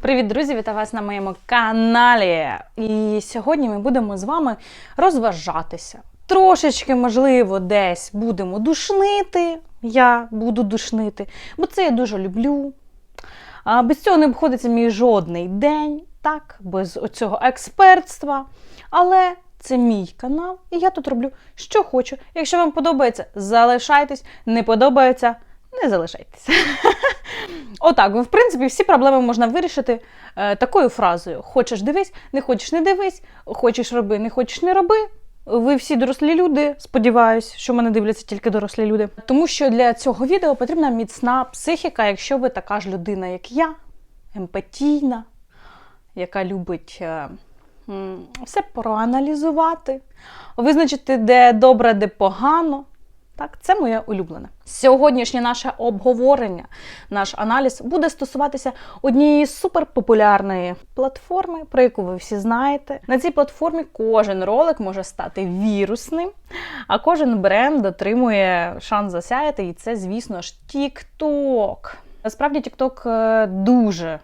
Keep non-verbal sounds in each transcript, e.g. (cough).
Привіт, друзі! Вітаю вас на моєму каналі. І сьогодні ми будемо з вами розважатися. Трошечки, можливо, десь будемо душнити. Я буду душнити, бо це я дуже люблю. А без цього не обходиться мій жодний день, так, без оцього експертства. Але це мій канал, і я тут роблю, що хочу. Якщо вам подобається, залишайтесь, не подобається, не залишайтеся. (laughs) Отак, в принципі, всі проблеми можна вирішити е, такою фразою: хочеш дивись, не хочеш не дивись, хочеш роби, не хочеш не роби. Ви всі дорослі люди, сподіваюсь, що мене дивляться тільки дорослі люди. Тому що для цього відео потрібна міцна психіка, якщо ви така ж людина, як я, емпатійна, яка любить е, все проаналізувати, визначити, де добре, де погано. Так, це моє улюблене. Сьогоднішнє наше обговорення, наш аналіз буде стосуватися однієї суперпопулярної платформи, про яку ви всі знаєте. На цій платформі кожен ролик може стати вірусним, а кожен бренд отримує шанс засяяти, і це, звісно ж, TikTok. Насправді, TikTok е, дуже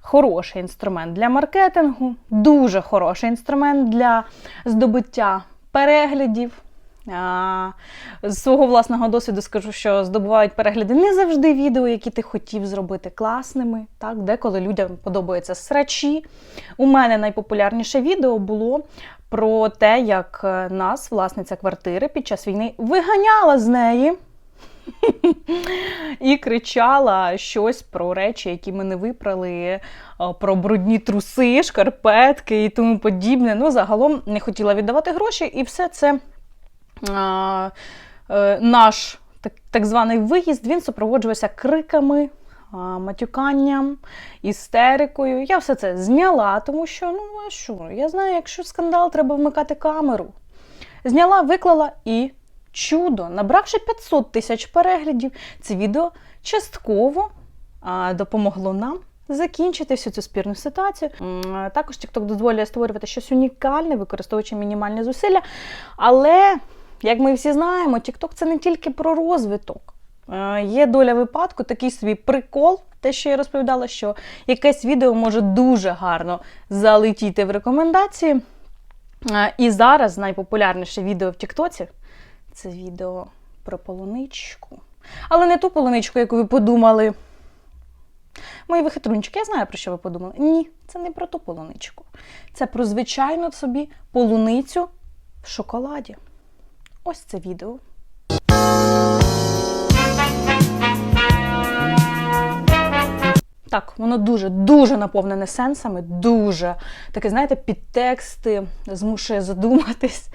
хороший інструмент для маркетингу, дуже хороший інструмент для здобуття переглядів. З свого власного досвіду скажу, що здобувають перегляди не завжди відео, які ти хотів зробити класними. Так, Деколи людям подобаються срачі. У мене найпопулярніше відео було про те, як е, нас, власниця квартири, під час війни виганяла з неї. (laughs) І кричала щось про речі, які ми не випрали, е, про брудні труси, шкарпетки і тому подібне. Ну, загалом не хотіла віддавати гроші, і все це наш так, званий виїзд він супроводжувався криками, матюканням, істерикою. Я все це зняла, тому що, ну а що, я знаю, якщо скандал, треба вмикати камеру. Зняла, виклала і чудо, набравши 500 тисяч переглядів, це відео частково а, допомогло нам. Закінчити всю цю спірну ситуацію. Також TikTok дозволяє створювати щось унікальне, використовуючи мінімальні зусилля. Але, як ми всі знаємо, TikTok це не тільки про розвиток. Е, Є доля випадку, такий свій прикол, те, що я розповідала, що якесь відео може дуже гарно залетіти в рекомендації. Е, І зараз найпопулярніше відео в Тіктоці це відео про полуничку. Але не ту полуничку, яку ви подумали. Мої вихитрунчики, я знаю, про що ви подумали. Ні, це не про ту полуничку. Це про звичайну собі полуницю в шоколаді. Ось це відео. Так, воно дуже дуже наповнене сенсами, дуже таке, знаєте, підтексти змушує задуматись.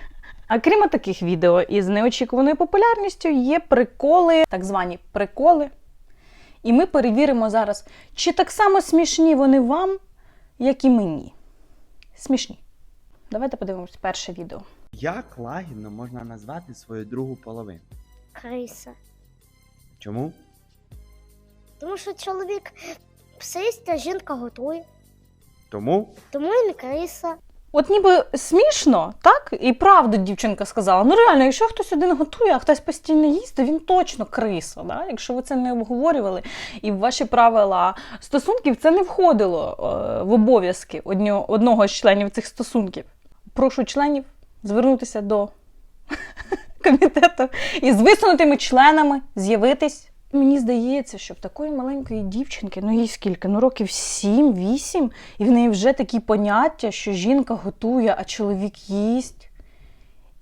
А крім таких відео із неочікуваною популярністю, є приколи, так звані приколи. І ми перевіримо зараз, чи так само смішні вони вам, як і мені. Смішні. Давайте подивимось перше відео. Як лагідно можна назвати свою другу половину? Криса. Чому? Тому що чоловік псисть, а жінка готує. Тому Тому і не криса. От ніби смішно, так? І правду дівчинка сказала. Ну реально, якщо хтось один готує, а хтось постійно їсть, то він точно криса. Да? Якщо ви це не обговорювали, і в ваші правила стосунків це не входило е, в обов'язки одного з членів цих стосунків. Прошу членів звернутися до комітету і з висунутими членами з'явитись. Мені здається, що в такої маленької дівчинки, ну їй скільки, ну років 7-8, і в неї вже такі поняття, що жінка готує, а чоловік їсть.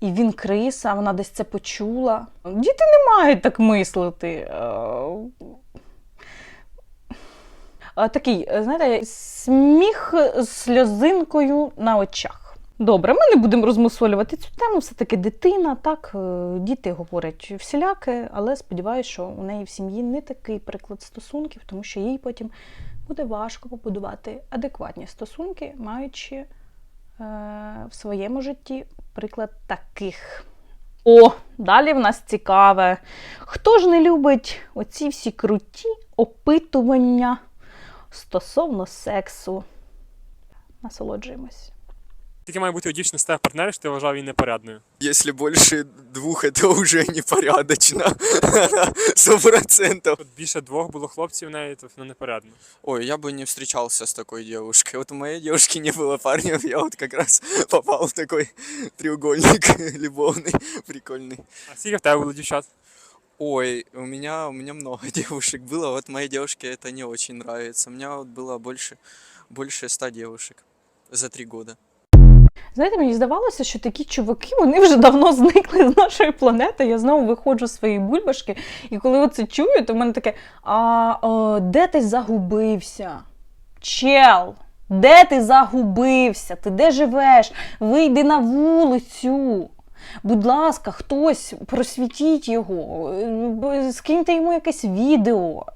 І він криса, вона десь це почула. Діти не мають так мислити. Е, Такий, е, знаєте, сміх з сльозинкою на очах. Добре, ми не будемо розмусолювати цю тему, все-таки дитина, так, е, діти говорять всіляке, але сподіваюся, що у неї в сім'ї не такий приклад стосунків, тому що їй потім буде важко побудувати адекватні стосунки, маючи е, в своєму житті приклад таких. О, далі в нас цікаве. Хто ж не любить оці всі круті опитування стосовно сексу? Насолоджуємось. Тільки має бути у дівчини став партнер, що ти вважав її непорядною. Если больше двух, это уже непорядочно. (laughs) Сто процентов. От більше двох було хлопців в неї, то вона непорядна. Ой, я бы не встречался с такой девушкой. Вот у моей девушки не было парня, я вот как раз попал в такой треугольник любовный, (laughs) прикольный. А скільки в тебе було дівчат? Ой, у меня, у меня много (laughs) девушек было, вот моей девушке это не очень нравится. У меня вот было больше, больше ста девушек за три года. Знаєте, мені здавалося, що такі чуваки вони вже давно зникли з нашої планети. Я знову виходжу з своєї бульбашки, і коли оце чую, то в мене таке: а о, де ти загубився? Чел, де ти загубився? Ти де живеш? Вийди на вулицю. Будь ласка, хтось просвітіть його, скиньте йому якесь відео.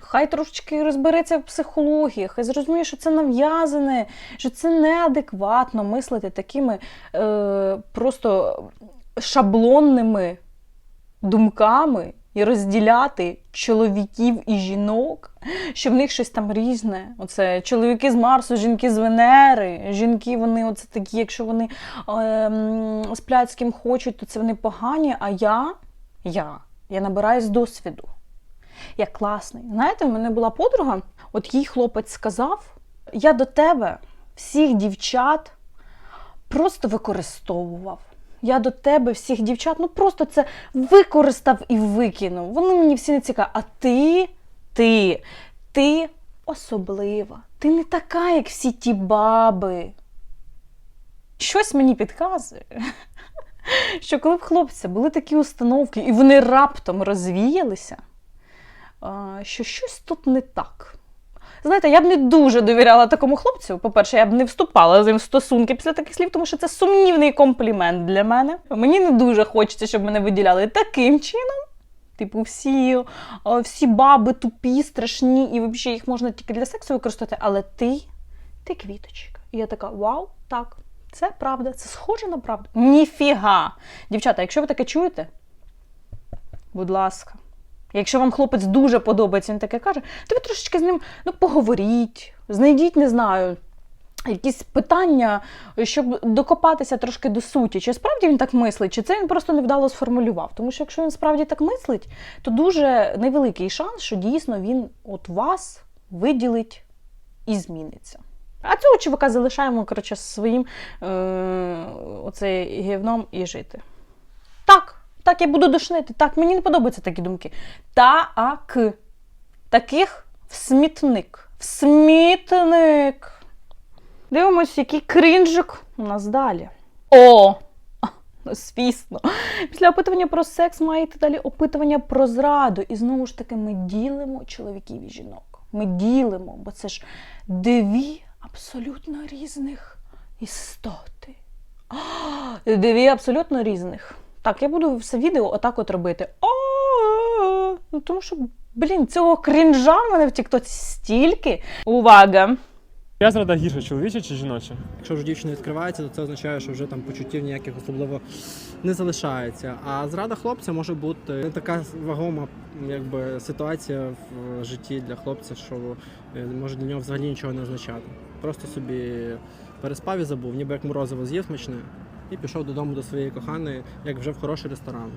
Хай трошечки розбереться в психології, хай зрозуміє, що це нав'язане, що це неадекватно мислити такими е, просто шаблонними думками і розділяти чоловіків і жінок, що в них щось там різне. Оце чоловіки з Марсу, жінки з Венери. Жінки, вони оце такі, якщо вони е, м, сплять з ким хочуть, то це вони погані. А я, я, я набираюсь досвіду. Я класний. Знаєте, в мене була подруга, от їй хлопець сказав: я до тебе всіх дівчат просто використовував. Я до тебе всіх дівчат, ну просто це використав і викинув. Вони мені всі не цікаві. А ти, ти, ти особлива. Ти не така, як всі ті баби. Щось мені підказує, (laughs) що коли в хлопця були такі установки, і вони раптом розвіялися, що щось тут не так. Знаєте, я б не дуже довіряла такому хлопцю. По-перше, я б не вступала з ним в стосунки після таких слів, тому що це сумнівний комплімент для мене. Мені не дуже хочеться, щоб мене виділяли таким чином. Типу, всі, е, всі баби тупі, страшні, і взагалі їх можна тільки для сексу використати, але ти, ти квіточка. І я така: вау, так, це правда, це схоже на правду. Ніфіга. Дівчата, якщо ви таке чуєте, будь ласка. Якщо вам хлопець дуже подобається, він таке каже, то ви трошечки з ним ну, поговоріть, знайдіть, не знаю, якісь питання, щоб докопатися трошки до суті. Чи справді він так мислить, чи це він просто невдало сформулював. Тому що якщо він справді так мислить, то дуже невеликий шанс, що дійсно він от вас виділить і зміниться. А цього чувака залишаємо коротше, своїм е- оцей гівном і жити. Так, так, я буду душнити. Так, мені не подобаються такі думки. Так. Таких в смітник. В смітник. Дивимось, який крінжик у нас далі. О! Ну, звісно. Після опитування про секс має йти далі опитування про зраду. І знову ж таки, ми ділимо чоловіків і жінок. Ми ділимо, бо це ж дві абсолютно різних істоти. А, Дві абсолютно різних. Так, я буду все відео отак от робити. А-а-а. Ну, тому що, блін, цього крінжа в мене в Тіктоці стільки. Увага! Я зрада гірше чоловіча чи жіноча? Якщо вже дівчина відкривається, то це означає, що вже там почуттів ніяких особливо не залишається. А зрада хлопця може бути не така вагома якби, ситуація в житті для хлопця, що е, може для нього взагалі нічого не означати. Просто собі переспав і забув, ніби як морозиво з'їв смачне, і пішов додому до своєї коханої, як вже в хороший ресторан.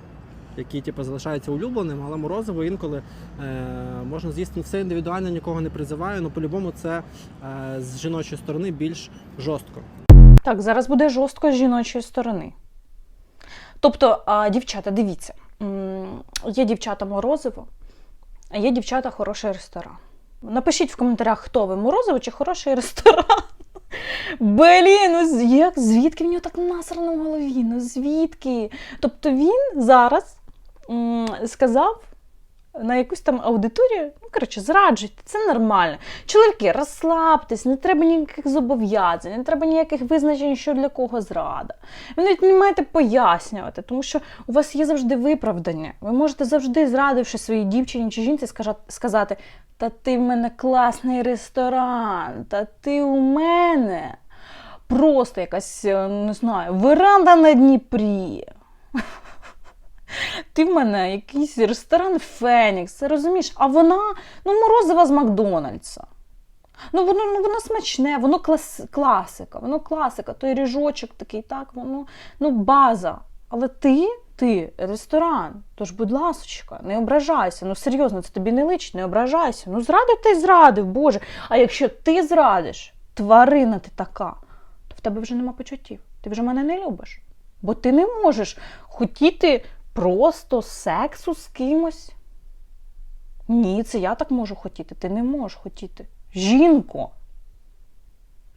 Який типу, залишається улюбленим, але морозиво інколи е, можна з'їсти все індивідуально, нікого не призиваю, але по-любому це е, з жіночої сторони більш жорстко. Так, зараз буде жорстко з жіночої сторони. Тобто, а, дівчата, дивіться, є дівчата морозиво, а є дівчата хороший ресторан. Напишіть в коментарях, хто ви морозиво чи хороший ресторан. Блін, ну як, звідки в нього так насрано в голові? Ну звідки? Тобто він зараз м, сказав на якусь там аудиторію, ну, коротше, зраджуйте, це нормально. Чоловіки, розслабтесь, не треба ніяких зобов'язань, не треба ніяких визначень, що для кого зрада. Ви навіть не маєте пояснювати, тому що у вас є завжди виправдання. Ви можете завжди, зрадивши своїй дівчині чи жінці, сказати: Та ти в мене класний ресторан, та ти у мене просто якась, е, не знаю, веранда на Дніпрі. (laughs) Ти в мене якийсь ресторан Фенікс, розумієш? А вона, ну, морозива з Макдональдса. Ну, воно, ну, воно смачне, воно клас, класика, воно класика, той ріжочок такий, так, воно ну, база. Але ти, ти ресторан. Тож, будь ласочка, не ображайся. Ну серйозно, це тобі не личить, не ображайся. Ну, зрадив ти зрадив, Боже. А якщо ти зрадиш, тварина ти така, то в тебе вже нема почуттів. Ти вже мене не любиш. Бо ти не можеш хотіти просто сексу з кимось. Ні, це я так можу хотіти. Ти не можеш хотіти. Жінко.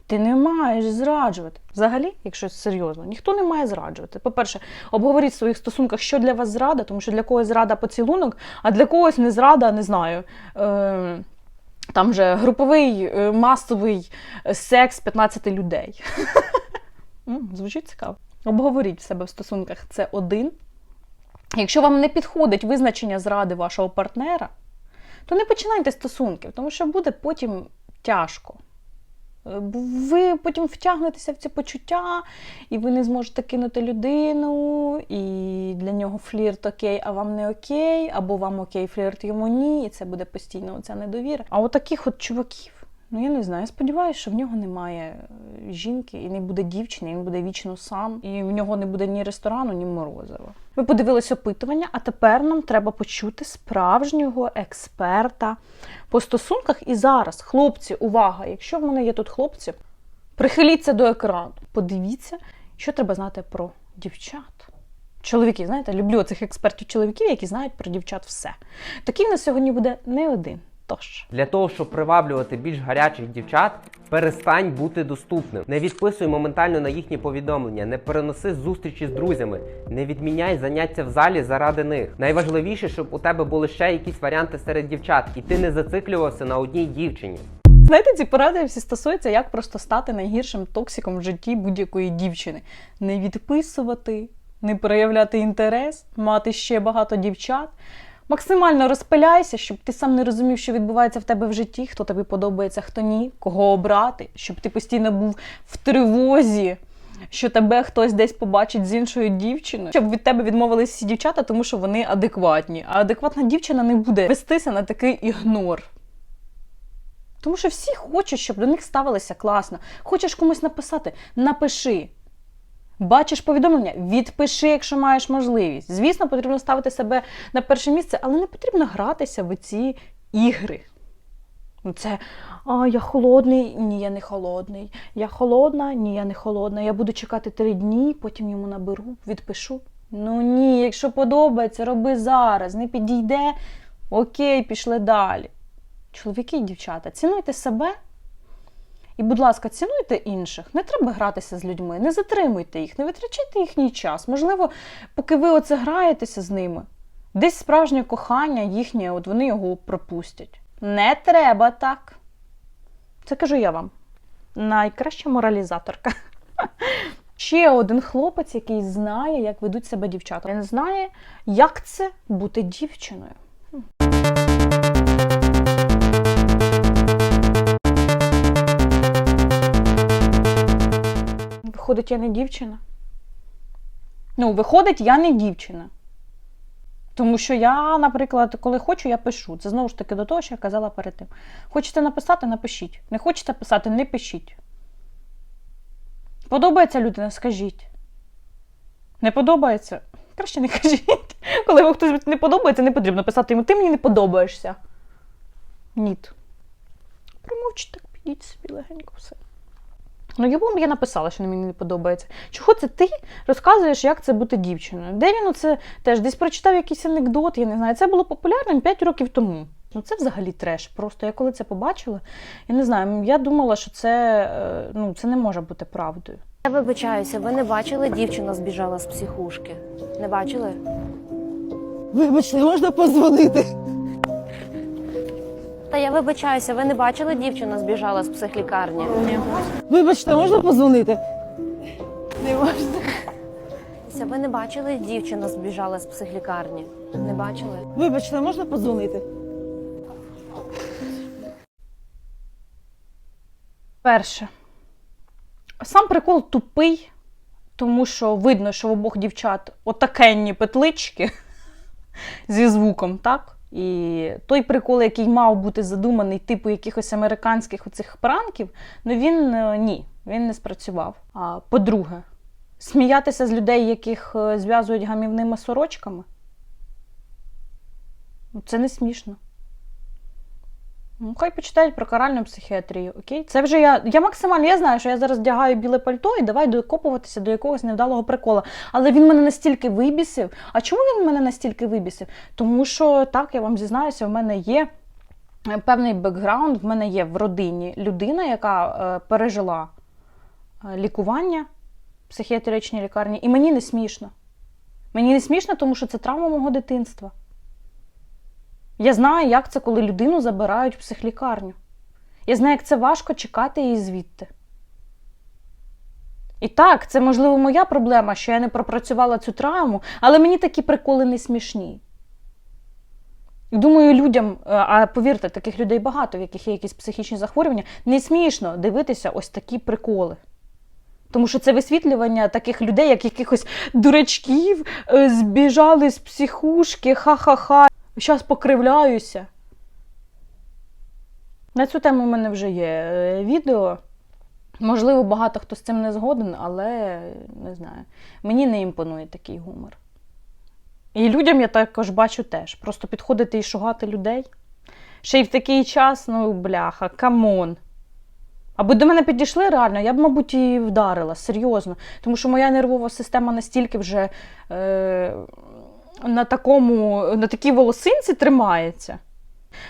Ти не маєш зраджувати. Взагалі, якщо серйозно, ніхто не має зраджувати. По-перше, обговоріть в своїх стосунках, що для вас зрада, тому що для когось зрада поцілунок, а для когось не зрада, не знаю. Е- там же груповий е, масовий е, секс 15 людей. (laughs) Звучить цікаво. Обговоріть в себе в стосунках це один. Якщо вам не підходить визначення зради вашого партнера, то не починайте стосунків, тому що буде потім тяжко. Е, Ви потім втягнетеся в ці почуття, і ви не зможете кинути людину, і для нього флірт окей, а вам не окей, або вам окей, флірт йому ні, і це буде постійно оця недовіра. А от таких от чуваків, ну я не знаю, я сподіваюся, що в нього немає е, жінки, і не буде дівчини, він буде вічно сам, і в нього не буде ні ресторану, ні морозива. Ми подивились опитування, а тепер нам треба почути справжнього експерта по стосунках. І зараз, хлопці, увага! Якщо в мене є тут хлопці, прихиліться до екрану, подивіться, що треба знати про дівчат. Чоловіки, знаєте, люблю цих експертів чоловіків, які знають про дівчат все. Такий в нас сьогодні буде не один. Тож. Для того, щоб приваблювати більш гарячих дівчат, перестань бути доступним. Не відписуй моментально на їхні повідомлення, не переноси зустрічі з друзями, не відміняй заняття в залі заради них. Найважливіше, щоб у тебе були ще якісь варіанти серед дівчат, і ти не зациклювався на одній дівчині. Знаєте, ці поради всі стосуються, як просто стати найгіршим токсиком в житті будь-якої дівчини. Не відписувати, не проявляти інтерес, мати ще багато дівчат. Максимально розпиляйся, щоб ти сам не розумів, що відбувається в тебе в житті, хто тобі подобається, хто ні, кого обрати, щоб ти постійно був в тривозі, що тебе хтось десь побачить з іншою дівчиною, щоб від тебе відмовилися всі дівчата, тому що вони адекватні. А адекватна дівчина не буде вестися на такий ігнор. Тому що всі хочуть, щоб до них ставилися класно. Хочеш комусь написати, напиши. Бачиш повідомлення, відпиши, якщо маєш можливість. Звісно, потрібно ставити себе на перше місце, але не потрібно гратися в ці ігри. Ну, Це а, я холодний, ні, я не холодний. Я холодна, ні, я не холодна. Я буду чекати три дні, потім йому наберу, відпишу. Ну ні, якщо подобається, роби зараз. Не підійде. Окей, пішли далі. Чоловіки і дівчата, цінуйте себе. І, будь ласка, цінуйте інших. Не треба гратися з людьми, не затримуйте їх, не витрачайте їхній час. Можливо, поки ви оце граєтеся з ними, десь справжнє кохання їхнє, от вони його пропустять. Не треба так. Це кажу я вам. Найкраща моралізаторка. (laughs) Ще один хлопець, який знає, як ведуть себе дівчата. Він знає, як це бути дівчиною. Виходить, я не дівчина. Ну, виходить, я не дівчина. Тому що я, наприклад, коли хочу, я пишу. Це знову ж таки до того, що я казала перед тим. Хочете написати, напишіть. Не хочете писати, не пишіть. Подобається людина, скажіть. Не подобається? Краще не (laughs) кажіть. Коли вам хтось не подобається, не потрібно писати йому, ти мені не подобаєшся. Ніт. Промовчіть так, підіть собі легенько все. Ну, йому я написала, що мені не подобається. Чого це ти розказуєш, як це бути дівчиною? Де він оце теж десь прочитав якийсь анекдот, я не знаю. Це було популярним 5 років тому. Ну, це взагалі треш. Просто я коли це побачила, я не знаю, я думала, що це, е, ну, це не може бути правдою. Я вибачаюся, ви не бачили, дівчина збіжала з психушки? Не бачили? Вибачте, можна позвонити? Та я вибачаюся, ви не бачили, дівчина збіжала з психлікарні? Вибачте, можна позвонити? Не можна. Ви не бачили, дівчина збіжала з психлікарні? Не бачили? Вибачте, можна позвонити? Перше. Сам прикол тупий, тому що видно, що в обох дівчат отакенні петлички (laughs) зі звуком, так? І той прикол, який мав бути задуманий, типу якихось американських оцих пранків, ну він е, ні, він не спрацював. А по-друге, сміятися з людей, яких е, зв'язують гамівними сорочками. Ну, Це не смішно. Ну, хай почитають про каральну психіатрію, окей? Це вже я. Я максимально я знаю, що я зараз вдягаю біле пальто і давай докопуватися до якогось невдалого прикола. Але він мене настільки вибісив. А чому він мене настільки вибісив? Тому що так, я вам зізнаюся, в мене є е, певний бекграунд, в мене є в родині людина, яка е, пережила е, лікування в психіатричній лікарні, і мені не смішно. Мені не смішно, тому що це травма мого дитинства. Я знаю, як це, коли людину забирають в психлікарню. Я знаю, як це важко чекати її звідти. І так, це, можливо, моя проблема, що я не пропрацювала цю травму, але мені такі приколи не смішні. Думаю, людям, е, а повірте, таких людей багато, в яких є якісь психічні захворювання, не смішно дивитися ось такі приколи. Тому що це висвітлювання таких людей, як якихось дурачків, е, збіжали з психушки, ха-ха-ха. Зараз покривляюся. На цю тему в мене вже є е, відео. Можливо, багато хто з цим не згоден, але не знаю. Мені не імпонує такий гумор. І людям я також бачу теж. Просто підходити і шугати людей. Ще й в такий час, ну, бляха, камон. Аби до мене підійшли реально, я б, мабуть, і вдарила, серйозно. Тому що моя нервова система настільки вже е, на, такому, на такій волосинці тримається.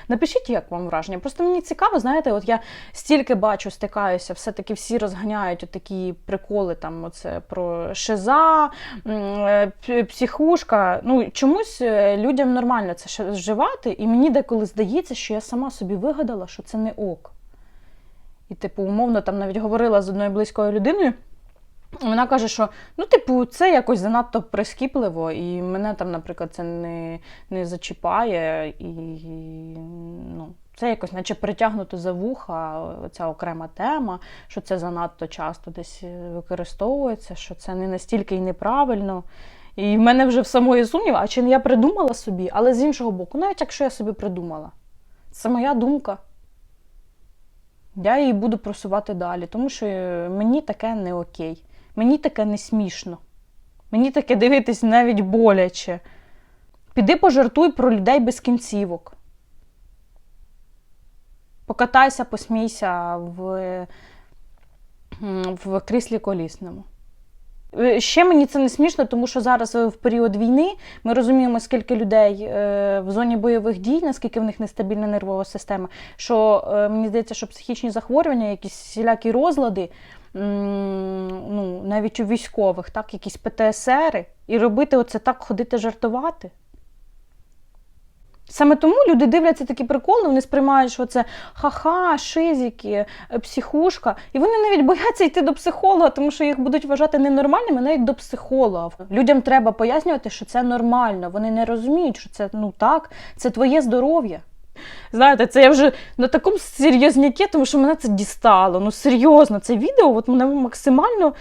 Напишіть, як вам враження. Просто мені цікаво, знаєте, от я стільки бачу, стикаюся, все-таки всі розганяють такі приколи, там, оце про шиза, е, психушка. Ну, чомусь е, людям нормально це вживати, і мені деколи здається, що я сама собі вигадала, що це не ок. І, типу, умовно, там навіть говорила з одною близькою людиною. Вона каже, що ну, типу, це якось занадто прискіпливо, і мене там, наприклад, це не, не зачіпає, і ну, це якось, наче притягнуто за вуха, ця окрема тема, що це занадто часто десь використовується, що це не настільки і неправильно. І в мене вже в самої сумнів, а чи не я придумала собі, але з іншого боку, навіть якщо я собі придумала, це моя думка. Я її буду просувати далі, тому що е, мені таке не окей. Мені таке не смішно. Мені таке дивитись навіть боляче. Піди пожартуй про людей без кінцівок. Покатайся, посмійся в, в кріслі колісному. Е, Ще мені це не смішно, тому що зараз е, в період війни ми розуміємо, скільки людей е, в зоні бойових дій, наскільки в них нестабільна нервова система. Що мені здається, що психічні захворювання, якісь всілякі розлади, ну, навіть у військових, так, якісь ПТСРи, і робити оце так, ходити жартувати. Саме тому люди дивляться такі приколи, вони сприймають, що це ха-ха, шизики, е, психушка. І вони навіть бояться йти до психолога, тому що їх будуть вважати ненормальними навіть до психолога. Людям треба пояснювати, що це нормально. Вони не розуміють, що це ну так, це твоє здоров'я. Знаєте, це я вже на такому серйознякі, тому що мене це дістало. Ну серйозно, це відео от мене максимально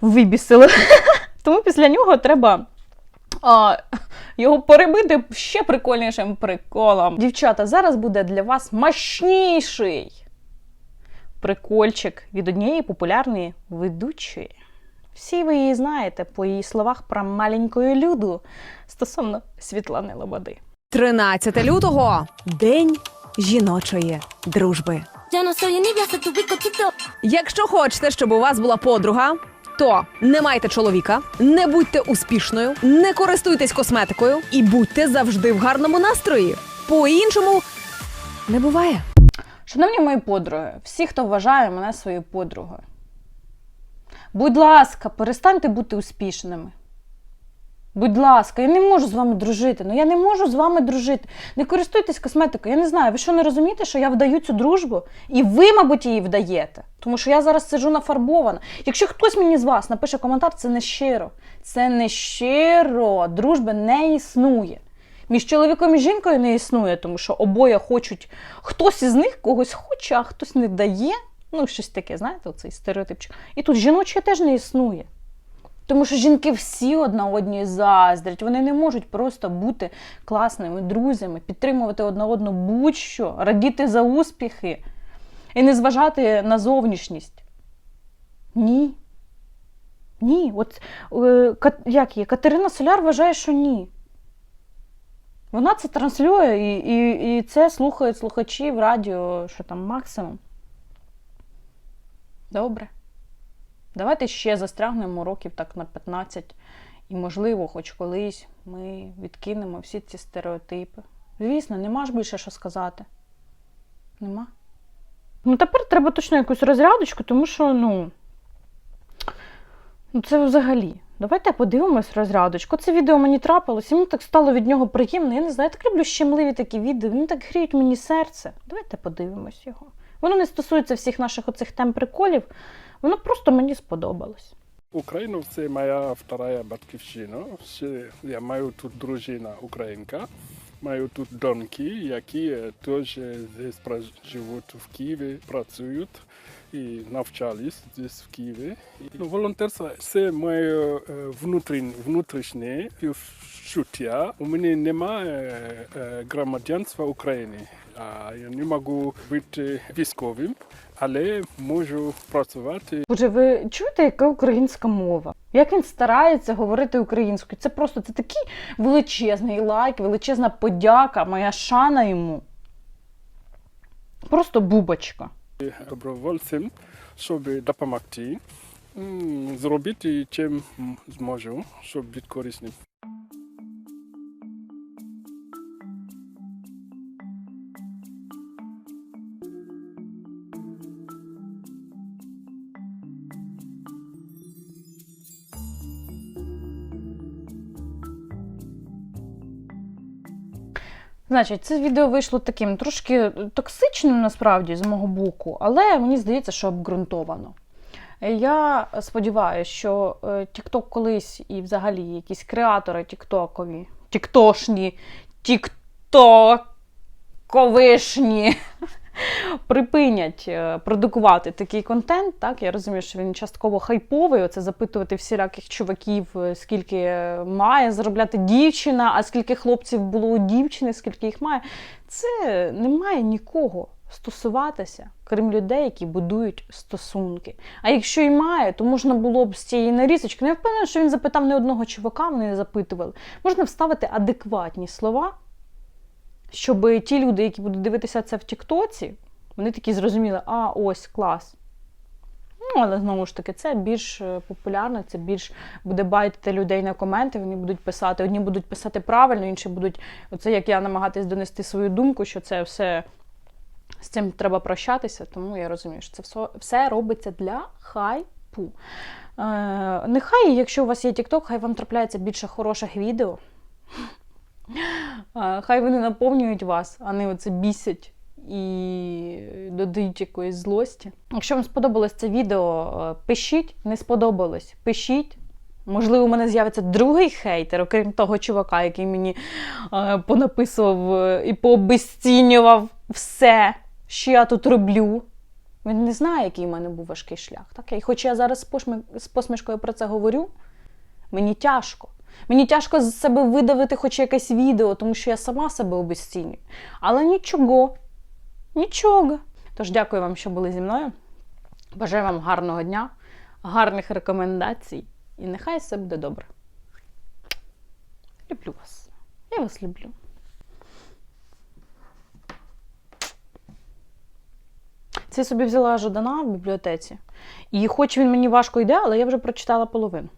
вибісило. (laughs) Тому після нього треба а, його перебити ще прикольнішим приколом. Дівчата, зараз буде для вас мощніший прикольчик від однієї популярної ведучої. Всі ви її знаєте по її словах про маленькою люду стосовно Світлани Лободи. 13 лютого День жіночої дружби. Якщо хочете, щоб у вас була подруга, то не майте чоловіка, не будьте успішною, не користуйтесь косметикою і будьте завжди в гарному настрої. По-іншому не буває. Шановні мої подруги, всі, хто вважає мене своєю подругою, будь ласка, перестаньте бути успішними. Будь ласка, я не можу з вами дружити. Ну я не можу з вами дружити. Не користуйтесь косметикою. Я не знаю, ви що не розумієте, що я вдаю цю дружбу? І ви, мабуть, її вдаєте. Тому що я зараз сиджу нафарбована. Якщо хтось мені з вас напише коментар, це не щиро. Це не щиро. Дружби не існує. Між чоловіком і жінкою не існує, тому що обоє хочуть, хтось із них когось хоче, а хтось не дає. Ну, щось таке, знаєте, оцей стереотипчик. І тут жіноче теж не існує. Тому що жінки всі одна одній заздрять. Вони не можуть просто бути класними друзями, підтримувати одна одну будь-що, радіти за успіхи і не зважати на зовнішність. Ні. Ні. От е, як є? Катерина Соляр вважає, що ні. Вона це транслює, і, і, і це слухають слухачі в радіо, що там максимум. Добре. Давайте ще застрягнемо років так на 15. І, можливо, хоч колись ми відкинемо всі ці стереотипи. Звісно, нема ж більше що сказати. Нема. Ну, тепер треба точно якусь розрядочку, тому що, ну. Ну, це взагалі. Давайте подивимось розрядочку. Це відео мені трапилось, і мені так стало від нього приємно. Я не знаю, я так люблю щемливі такі відео, вони так гріють мені серце. Давайте подивимось його. Воно не стосується всіх наших оцих тем приколів, воно просто мені сподобалось. Україна це моя вторая батьківщина. Я маю тут дружина українка, маю тут доньки, які теж здесь живуть в Києві, працюють і навчались здесь в Києві. Ну, волонтерство це моє е, внутрішнє, відчуття. У мене немає е, громадянства України. Я не можу бути військовим, але можу працювати Боже, ви чуєте, яка українська мова? Як він старається говорити українською? Це просто це такий величезний лайк, величезна подяка, моя шана йому. Просто бубочка. добровольцем, щоб допомогти, зробити чим зможу, щоб бути корисним. Значить, це відео вийшло таким трошки токсичним насправді з мого боку, але мені здається, що обґрунтовано. Я сподіваюся, що е, TikTok колись і взагалі якісь креатори тіктокові, тіктошні, тіктоковишні припинять е, продукувати такий контент. Так, я розумію, що він частково хайповий. Оце запитувати всіляких чуваків, е, скільки має заробляти дівчина, а скільки хлопців було у дівчини, скільки їх має. Це не має нікого стосуватися, крім людей, які будують стосунки. А якщо і має, то можна було б з цієї нарізочки. Ну, я впевнена, що він запитав не одного чувака, вони не запитували. Можна вставити адекватні слова, щоб ті люди, які будуть дивитися це в Тіктоці, вони такі зрозуміли, а ось клас. Ну, але знову ж таки, це більш е, популярно, це більш буде байтити людей на коменти, вони будуть писати. Одні будуть писати правильно, інші будуть, оце як я намагатись донести свою думку, що це все з цим треба прощатися, тому я розумію, що це все, все робиться для хайпу. Е, нехай, якщо у вас є TikTok, хай вам трапляється більше хороших відео. Хай вони наповнюють вас, а не оце бісять і додають якоїсь злості. Якщо вам сподобалось це відео, е, пишіть, не сподобалось, пишіть. Можливо, у мене з'явиться другий хейтер, окрім того чувака, який мені е, понаписував е, і пообезцінював все, що я тут роблю. Він не знає, який в мене був важкий шлях. Так? І хоч я зараз з посмішкою про це говорю, мені тяжко. Мені тяжко з себе видавити хоч якесь відео, тому що я сама себе обезцінюю. Але нічого, нічого. Тож дякую вам, що були зі мною. Бажаю вам гарного дня, гарних рекомендацій і нехай все буде добре. Люблю вас. Я вас люблю. Це собі взяла Жадана в бібліотеці. І хоч він мені важко йде, але я вже прочитала половину.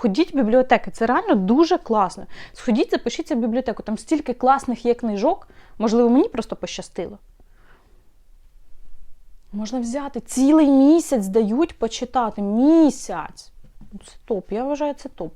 Ходіть в бібліотеки, це реально дуже класно. Сходіть, запишіться в бібліотеку. Там стільки класних є книжок. Можливо, мені просто пощастило. Можна взяти цілий місяць дають почитати. Місяць. Це топ. Я вважаю, це топ.